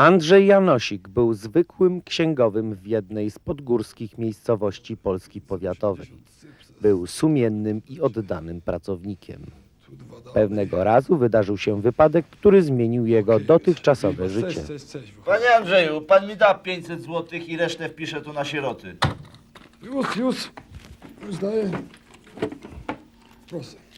Andrzej Janosik był zwykłym księgowym w jednej z podgórskich miejscowości Polski Powiatowej. Był sumiennym i oddanym pracownikiem. Pewnego razu wydarzył się wypadek, który zmienił jego dotychczasowe życie. Panie Andrzeju, pan mi da 500 zł i resztę wpiszę tu na sieroty. Już, już. Już daję. Proszę.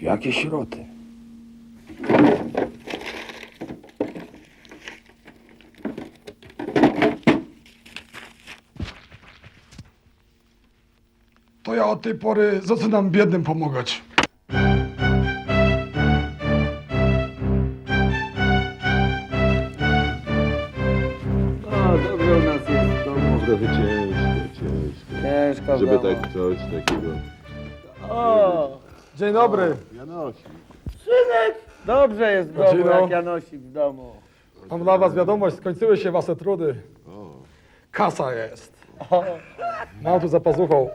Jakie śroty? To ja od tej pory zaczynam biednym pomagać. O, dobrze u nas jest w domu. Trochę ciężko, ciężko. Ciężko w Żeby domu. tak coś takiego. O, Dzień dobry. Janosi. dobrze jest w domu, jak. Janosik w domu. Mam dla was wiadomość, skończyły się wasze trudy. Kasa jest. Mam tu za pazuchą.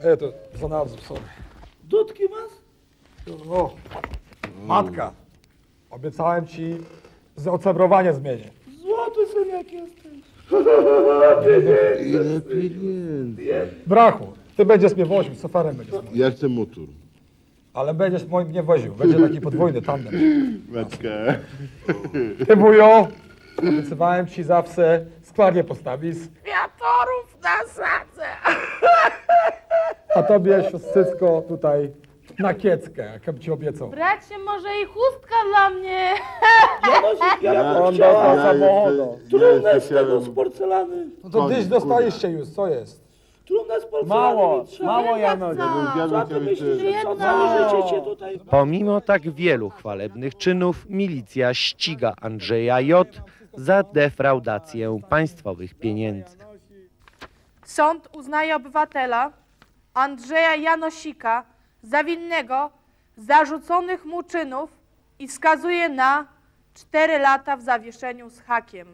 E, to za nadzór, sorry. Dudki masz? O, matka. Obiecałem ci, że zmienię. Złoty syn jak jesteś. ile pieniędzy. Brachu, ty będziesz mnie woził, soferem będziesz. Ja chcę motor. Ale będziesz moim mnie woził. Będzie taki podwójny tandem. Matka. Ty wujo, obiecywałem ci zawsze sklarnię postawić, Kwiatorów nasadzę. a tobie siostrzycko tutaj na kieckę, jak ci obiecał. Bracie, może i chustka dla mnie. Ja, On dostał samochodu. Trudne z tego porcelany. No to tyś dostaliście już, co jest? Z. Mało, mało Janosik. Co? Co ty tutaj. Pomimo tak wielu chwalebnych czynów, milicja ściga Andrzeja J. za defraudację państwowych pieniędzy. Sąd uznaje obywatela Andrzeja Janosika za winnego zarzuconych mu czynów i skazuje na 4 lata w zawieszeniu z hakiem.